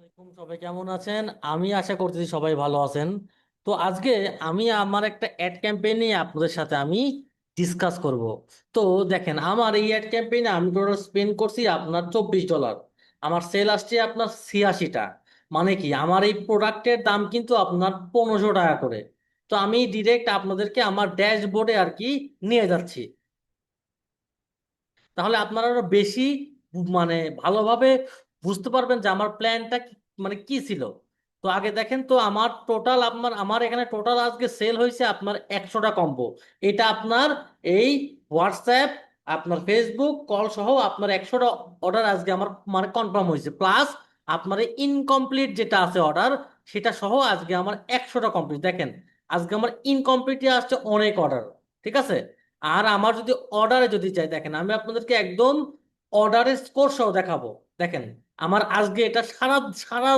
আলাইকুম, সবাই কেমন আছেন? আমি আশা করতেছি সবাই ভালো আছেন। তো আজকে আমি আমার একটা অ্যাড ক্যাম্পেইন নিয়ে আপনাদের সাথে আমি ডিসকাস করব। তো দেখেন, আমার এই অ্যাড ক্যাম্পেইনে আমি টোটাল স্পেন্ড করছি আপনার চব্বিশ ডলার আমার সেল আসছে আপনার ছিয়াশিটা। মানে কি, আমার এই প্রোডাক্টের দাম কিন্তু আপনার পনেরোশো টাকা করে। তো আমি ডিরেক্ট আপনাদেরকে আমার ড্যাশবোর্ডে আর কি নিয়ে যাচ্ছি। তাহলে আপনারা বেশি মানে ভালোভাবে বুঝতে পারবেন যে আমার প্ল্যানটা মানে কি ছিল। তো আগে দেখেন তো আমার টোটাল আপনার, আমার এখানে টোটাল আজকে সেল হয়েছে আপনার একশোটা কম্বো এটা আপনার এই হোয়াটসঅ্যাপ আপনার ফেসবুক কল সহ আপনার একশোটা অর্ডার আজকে আমার মানে কনফার্ম হয়েছে। প্লাস আপনার ইনকমপ্লিট যেটা আছে অর্ডার সেটা সহ আজকে আমার একশোটা কমপ্লিট দেখেন, আজকে আমার ইনকমপ্লিটে আসছে অনেক অর্ডার ঠিক আছে? আর আমার যদি অর্ডারে যদি চাই, দেখেন, আমি আপনাদেরকে একদম অর্ডারের স্কোর সহ দেখাবো। দেখেন আমার আজকে এটা সারা সারা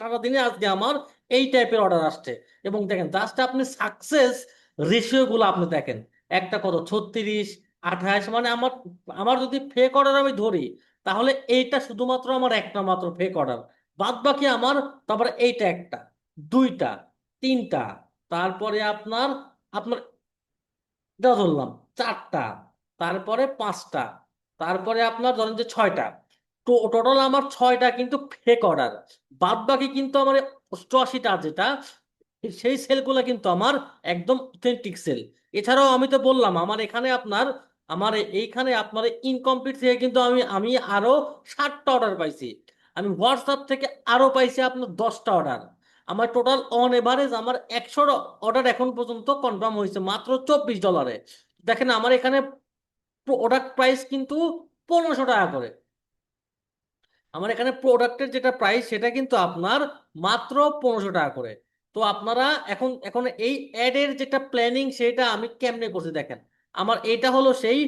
সারা দিনে আজকে আমার এই টাইপের অর্ডার আসছে। এবং দেখেন জাস্ট আপনি সাকসেস রেশিও গুলো আপনি দেখেন। একটা কত? ছত্রিশ, আঠাশ মানে আমার আমার যদি ফেক অর্ডার আমি ধরি, তাহলে এইটা শুধুমাত্র আমার একটা মাত্র ফেক অর্ডার বাদ বাকি আমার, তারপরে এইটা একটা, দুইটা, তিনটা, তারপরে আপনার আপনার এটা ধরলাম, চারটা, তারপরে পাঁচটা, তারপরে আপনার ধরেন যে ছয়টা। টোটাল আমার ছয়টা কিন্তু ফেক অর্ডার বাদ বাকি কিন্তু আমার অষ্টআশিটা যেটা, সেই সেলগুলো কিন্তু আমার একদম অথেন্টিক সেল এছাড়াও আমি তো বললাম, আমার এখানে আপনার, আমার এইখানে আপনার ইনকমপ্লিট থেকে কিন্তু আমি আমি আরও ষাটটা অর্ডার পাইছি। আমি হোয়াটসঅ্যাপ থেকে আরও পাইছি আপনার দশটা অর্ডার আমার টোটাল অন এভারেজ আমার একশো অর্ডার এখন পর্যন্ত কনফার্ম হয়েছে, মাত্র চব্বিশ ডলারে দেখেন, আমার এখানে প্রোডাক্ট প্রাইস কিন্তু পনেরোশো টাকা করে। আমার এখানে প্রোডাক্টের যেটা প্রাইস সেটা কিন্তু আপনার মাত্র পনেরোশো টাকা করে। তো আপনারা এখন এখন এই অ্যাডের যেটা প্ল্যানিং সেটা আমি কেমনে করছি দেখেন। আমার এটা হলো সেই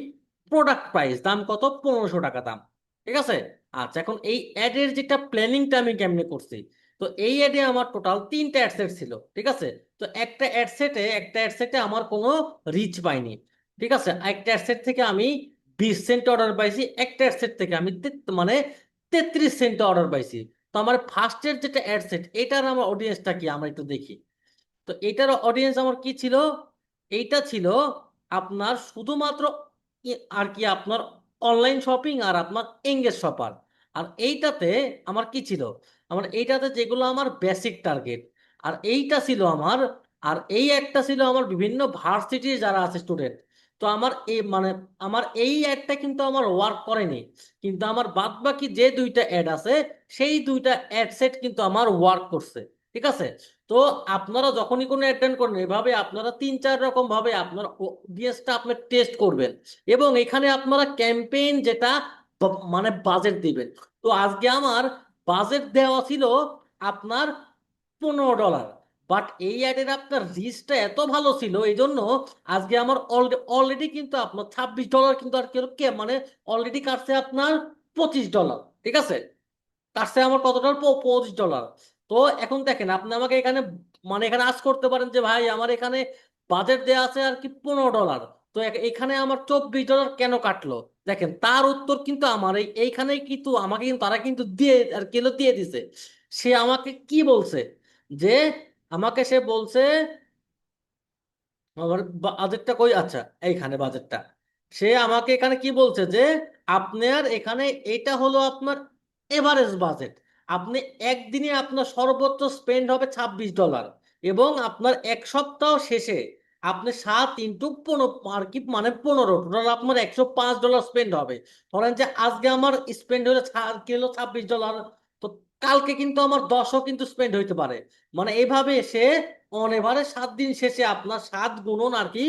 প্রোডাক্ট প্রাইস দাম কত? পনেরোশো টাকা দাম। ঠিক আছে? আচ্ছা এখন এই অ্যাডের যেটা প্ল্যানিংটা আমি কেমনে করছি? তো এই অ্যাডে আমার টোটাল তিনটা অ্যাডসেট ছিল, ঠিক আছে? তো একটা অ্যাডসেটে একটা অ্যাডসেটে আমার কোনো রিচ পাইনি। ঠিক আছে? একটা অ্যাডসেট থেকে আমি বিশ সেন্ট অর্ডার পাইছি, একটা অ্যাডসেট থেকে আমি মানে তেত্রিশ সেন্টে অর্ডার পাইছি। তো আমার ফার্স্টের যেটা অ্যাডসেট এটার আমার অডিয়েন্সটা কি? আমরা একটু দেখি। তো এটার অডিয়েন্স আমার কি ছিল? এইটা ছিল আপনার শুধুমাত্র আর কি আপনার অনলাইন শপিং আর আপনার এঙ্গেজ শপার আর এইটাতে আমার কি ছিল? আমার এইটাতে যেগুলো আমার বেসিক টার্গেট আর এইটা ছিল আমার, আর এই একটা ছিল আমার বিভিন্ন ভার্সিটির যারা আছে স্টুডেন্ট তো আমার এই মানে আমার এই অ্যাডটা কিন্তু আমার ওয়ার্ক করেনি কিন্তু আমার বাদ বাকি যে দুইটা অ্যাড আছে, সেই দুইটা অ্যাড সেট কিন্তু আমার ওয়ার্ক করছে, ঠিক আছে? তো আপনারা যখনই কোনো অ্যাটেন্ড করেন, এভাবে আপনারা তিন চার রকম ভাবে আপনার অডিয়েন্সটা আপনি টেস্ট করবেন এবং এখানে আপনারা ক্যাম্পেইন যেটা মানে বাজেট দিবেন। তো আজকে আমার বাজেট দেওয়া ছিল আপনার পনেরো ডলার বাট এই অ্যাডের আপনার রিচটা এত ভালো ছিল এই জন্য আজকে আমার অলরেডি কিন্তু আপনার ছাব্বিশ ডলার কিন্তু আর কে মানে অলরেডি কাটছে আপনার পঁচিশ ডলার ঠিক আছে? কাটছে আমার কত ডলার পঁচিশ ডলার তো এখন দেখেন, আপনি আমাকে এখানে মানে এখানে আজ করতে পারেন যে, ভাই, আমার এখানে বাজেট দেওয়া আছে আর কি পনেরো ডলার তো এখানে আমার চব্বিশ ডলার কেন কাটলো? দেখেন, তার উত্তর কিন্তু আমার এই এইখানে কিন্তু আমাকে কিন্তু, তারা কিন্তু দিয়ে আর কিলো দিয়ে দিছে। সে আমাকে কি বলছে? যে আমাকে সে বলছে, আমার বাজেটটা কই? আচ্ছা এইখানে বাজেটটা সে আমাকে এখানে কি বলছে যে আপনার এখানে এটা হলো আপনার এভারেজ বাজেট আপনি একদিনে আপনার সর্বোচ্চ স্পেন্ড হবে ছাব্বিশ ডলার এবং আপনার এক সপ্তাহ শেষে আপনি সাত ইন্টু পনেরো, আর কি মানে পনেরো, টোটাল আপনার একশো পাঁচ ডলার স্পেন্ড হবে। ধরেন যে আজকে আমার স্পেন্ড হলো কি হলো ছাব্বিশ ডলার তো কালকে কিন্তু আমার দশও কিন্তু স্পেন্ড হইতে পারে। মানে এভাবে সে অন এভারে সাত দিন শেষে আপনার সাত গুণন আর কি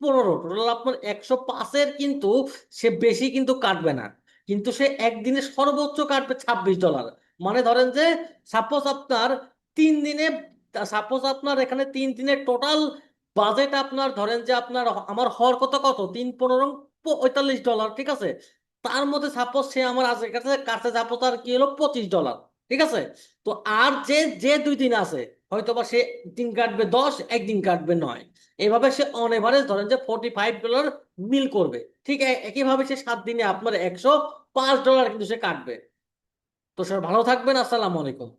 পনেরো। টোটাল আপনার একশো পাঁচের কিন্তু সে বেশি কিন্তু কাটবে না। কিন্তু সে একদিনে সর্বোচ্চ কাটবে ছাব্বিশ ডলার মানে ধরেন যে সাপোজ আপনার তিন দিনে সাপোজ আপনার এখানে তিন দিনের টোটাল বাজেট আপনার ধরেন যে আপনার আমার হওয়ার কত কত? তিন পনেরো পঁয়তাল্লিশ ডলার ঠিক আছে? তার মধ্যে সাপোজ সে আমার আজকের কাছে কাছে সাপোজ তার কি হলো? পঁচিশ ডলার ঠিক আছে? তো আর যে যে দুই দিন আছে হয়তো বা সে দিন কাটবে দশ, একদিন কাটবে নয়। এভাবে সে অন এভারেজ ধরেন যে ফোর্টি ফাইভ ডলার মিল করবে। ঠিক একইভাবে সে সাত দিনে আপনার একশো পাঁচ ডলার কিন্তু সে কাটবে। তো স্যার ভালো থাকবেন, আসসালামু আলাইকুম।